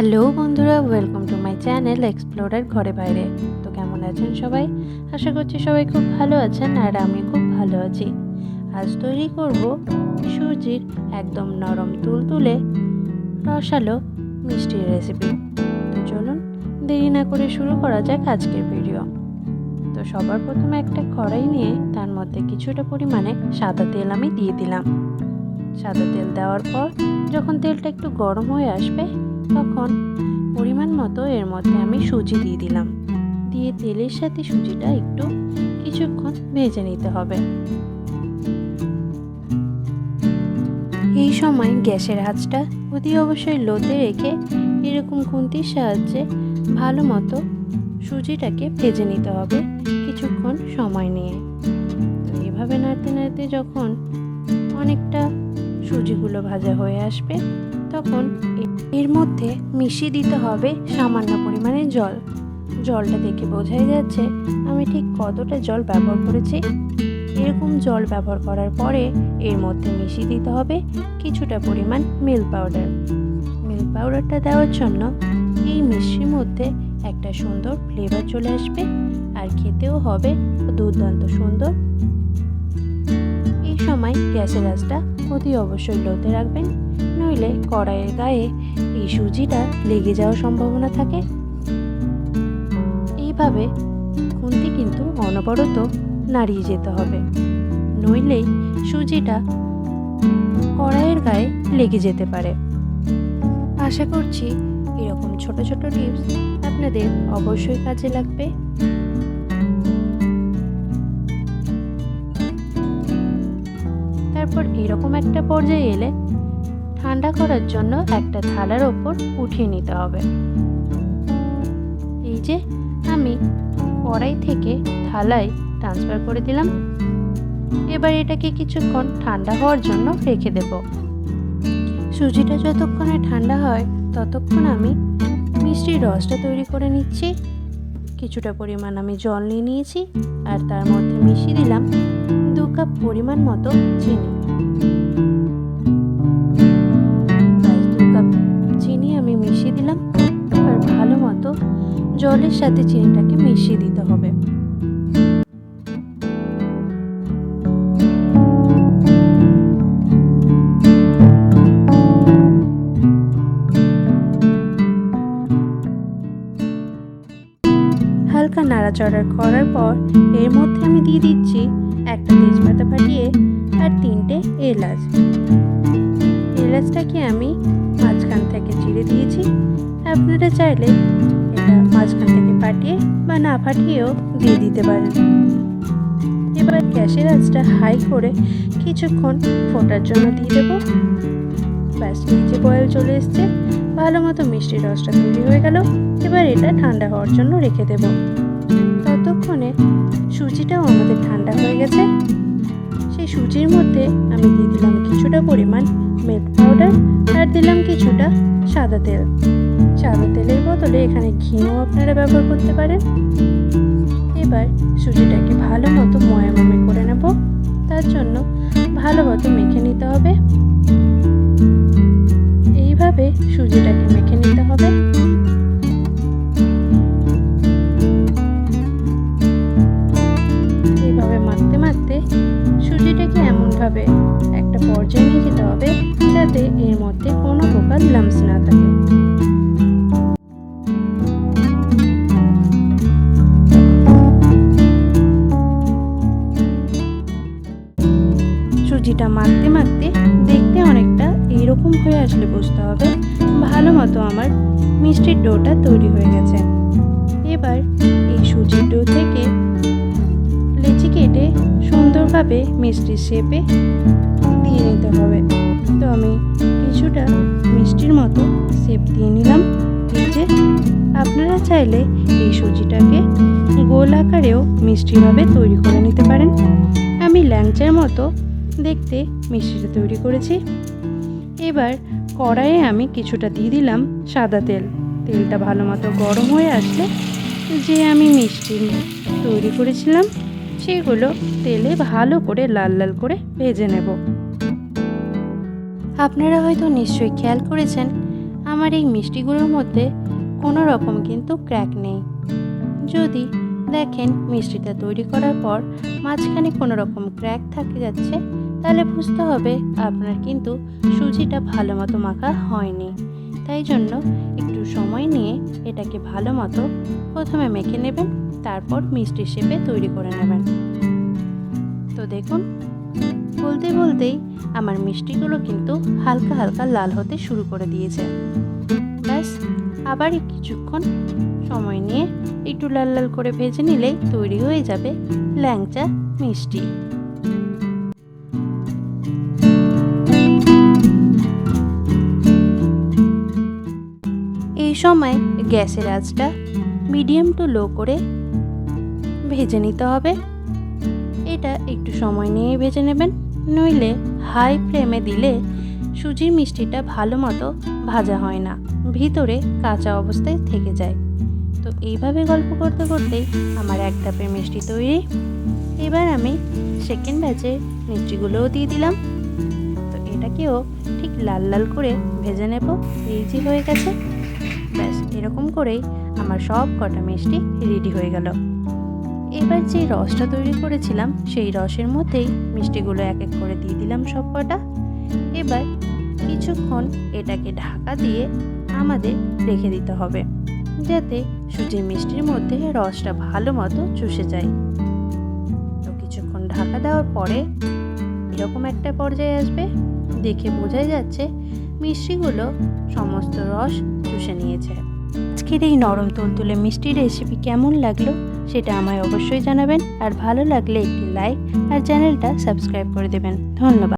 Hello বন্ধুরা welcome to my channel explorer ঘরে বাইরে। তো কেমন আছেন সবাই? আশা করছি সবাই খুব ভালো আছেন আর আমি খুব ভালো আছি। আজ তৈরি করব সুজির একদম নরম তুলতুলে রসালো মিষ্টির রেসিপি তো চলুন দেরি না করে শুরু করা যাক আজকের ভিডিও তো সবার প্রথমে একটা কড়াই নিয়ে তার মধ্যে কিছুটা পরিমাণে সাদা তেল আমি দিয়ে দিলাম। সাদা তেল দেওয়ার পর যখন তেলটা একটু গরম হয়ে আসবে তখন পরিমাণ মতো এর মধ্যে আমি সুজি দিয়ে দিলাম। দিয়ে তেলের সাথে সুজিটা একটু কিছুক্ষণ ভেজে নিতে হবে। এই সময় গ্যাসের আঁচটা অতি অবশ্যই লোতে রেখে এরকম খুন্তির সাহায্যে ভালো মতো সুজিটাকে ভেজে নিতে হবে কিছুক্ষণ সময় নিয়ে। এভাবে নাড়তে নাড়তে যখন অনেকটা সুজিগুলো ভাজা হয়ে আসবে তখন এর মধ্যে মিশিয়ে দিতে হবে সামান্য পরিমাণে জল। জলটা দেখে বোঝাই যাচ্ছে আমি ঠিক কতটা জল ব্যবহার করেছি। এরকম জল ব্যবহার করার পরে এর মধ্যে মিশিয়ে দিতে হবে কিছুটা পরিমাণ মিল্ক পাউডার মিল্ক পাউডারটা দেওয়ার জন্য এই মিষ্টির মধ্যে একটা সুন্দর ফ্লেভার চলে আসবে। আর খেতেও হবে দুর্দান্ত সুন্দর। সময় গ্যাসের আঁচটা অতি অবশ্যই লোতে রাখবেন, নইলে কড়াইয়ের গায়ে এই সুজিটা লেগে যাওয়ার সম্ভাবনা থাকে। এইভাবে খুন্তি কিন্তু অনবরত নাড়িয়ে যেতে হবে, নইলেই সুজিটা কড়াইয়ের গায়ে লেগে যেতে পারে। আশা করছি এরকম ছোট ছোট টিপস আপনাদের অবশ্যই কাজে লাগবে। তারপর এরকম একটা পর্যায়ে এলে ঠান্ডা করার জন্য একটা থালার ওপর উঠিয়ে নিতে হবে। এই যে আমি কড়াই থেকে থালায় ট্রান্সফার করে দিলাম। এবার এটাকে কিছুক্ষণ ঠান্ডা হওয়ার জন্য রেখে দেব। সুজিটা যতক্ষণে ঠান্ডা হয়, ততক্ষণ আমি মিষ্টির রসটা তৈরি করে নিচ্ছি। কিছুটা পরিমাণ আমি জল নিয়ে নিয়েছি আর তার মধ্যে মিশিয়ে দিলাম দু কাপ পরিমাণ মতো চিনি। দু কাপ চিনি আমি মিশিয়ে দিলাম। এবার ভালো মতো জলের সাথে চিনিটাকে মিশিয়ে দিতে হবে। হালকা নাড়াচাড়া করার পর এর মধ্যে আমি দিয়ে দিচ্ছি একটা তেজপাতা ফাটিয়ে আর তিনটে এলাচ। এলাচটাকে আমি মাঝখান থেকে চিড়ে দিয়েছি। আপনারা চাইলে এটা মাঝখান থেকে ফাটিয়ে বা না ফাটিয়েও দিয়ে দিতে পারেন। এবার গ্যাসের আঁচটা হাই করে কিছুক্ষণ ফোটার জন্য দিয়ে দেবো। ব্যাস, নিচে বয়েল চলে এসছে। ভালো মতো মিষ্টির রসটা তৈরি হয়ে গেল। এবার এটা ঠান্ডা হওয়ার জন্য রেখে দেব। ততক্ষণে সুজিটাও আমাদের ঠান্ডা হয়ে গেছে। সেই সুজির মধ্যে আমি দিয়ে দিলাম কিছুটা পরিমাণ মিল্ক পাউডার আর দিলাম কিছুটা সাদা তেল। সাদা তেলের বদলে এখানে ঘিও আপনারা ব্যবহার করতে পারেন। এবার সুজিটাকে ভালো মতো ময়ামে করে নেব। তার জন্য ভালো মতো মেখে নিতে হবে। এইভাবে সুজিটাকে মেখে নিতে হবে। সুজিটাকে এমনভাবে একটা পর্যায়ে নিয়ে যেতে হবে, যাতে এর মধ্যে কোনো প্রকার লামস না থাকে। সুজিটা মাখতে মাখতে দেখতে অনেকটা এইরকম হয়ে আসলে বুঝতে হবে। ভালো মতো আমার মিষ্টির ডোটা তৈরি হয়ে গেছে। এবার এই সুজির সুন্দরভাবে মিষ্টির শেপে দিয়ে নিতে হবে। তো আমি কিছুটা মিষ্টির মতো শেপ দিয়ে নিলাম। এই যে, আপনারা চাইলে এই সুজিটাকে গোল আকারেও মিষ্টিভাবে তৈরি করে নিতে পারেন। আমি ল্যাংচার মতো দেখতে মিষ্টিটা তৈরি করেছি। এবার কড়াইয়ে আমি কিছুটা দিয়ে দিলাম সাদা তেল। তেলটা ভালো মতো গরম হয়ে আসলে যে আমি মিষ্টি তৈরি করেছিলাম সেগুলো তেলে ভালো করে লাল লাল করে ভেজে নেব। আপনারা হয়তো নিশ্চয়ই খেয়াল করেছেন, আমার এই মিষ্টিগুলোর মধ্যে কোনো রকম কিন্তু ক্র্যাক নেই। যদি দেখেন মিষ্টিটা তৈরি করার পর মাঝখানে কোনো রকম ক্র্যাক থাকে যাচ্ছে, তাহলে বুঝতে হবে আপনার কিন্তু সুজিটা ভালো মতো মাখা হয়নি। তাই জন্য একটু সময় নিয়ে এটাকে ভালো মতো প্রথমে মেখে নেবেন। তারপর মিষ্টি শেপে তৈরি করে নেবেন। তো দেখুন, বলতে বলতেই আমার মিষ্টিগুলো কিন্তু হালকা হালকা লাল হতে শুরু করে দিয়েছে। ব্যাস, আবার কিছুক্ষণ সময় নিয়ে একটু লাল লাল করে ভেজে নিলেই তৈরি হয়ে যাবে ল্যাংচা মিষ্টি। এই সময় গ্যাসের আঁচটা মিডিয়াম টু লো করে ভেজে নিতে হবে। এটা একটু সময় নিয়ে ভেজে নেবেন। নইলে হাই ফ্লেমে দিলে সুজির মিষ্টিটা ভালো মতো ভাজা হয় না। ভিতরে কাঁচা অবস্থায় থেকে যায়। তো এইভাবে গল্প করতে করতেই আমার এক ধাপের মিষ্টি তৈরি। এবার আমি সেকেন্ড ব্যাচে মিষ্টিগুলোও দিয়ে দিলাম। তো এটাকেও ঠিক লাল লাল করে ভেজে নেব। এই হয়ে গেছে। ব্যাস, এরকম করেই আমার সব কটা মিষ্টি রেডি হয়ে গেল। এবার যে রসটা তৈরি করেছিলাম, সেই রসের মধ্যেই মিষ্টিগুলো এক এক করে দিয়ে দিলাম সব কটা এবার কিছুক্ষণ এটাকে ঢাকা দিয়ে আমাদের রেখে দিতে হবে, যাতে সুজির মিষ্টির মধ্যে রসটা ভালো মতো চুষে যায়। তো কিছুক্ষণ ঢাকা দেওয়ার পরে এরকম একটা পর্যায়ে আসবে, দেখে বোঝাই যাচ্ছে মিষ্টিগুলো সমস্ত রস চুষে নিয়েছে। আজকের এই নরম তুলতুলে মিষ্টি রেসিপি কেমন লাগল? সেটা আমায় অবশ্যই জানাবেন। আর ভালো লাগলে একটি লাইক আর চ্যানেলটা সাবস্ক্রাইব করে দেবেন। ধন্যবাদ।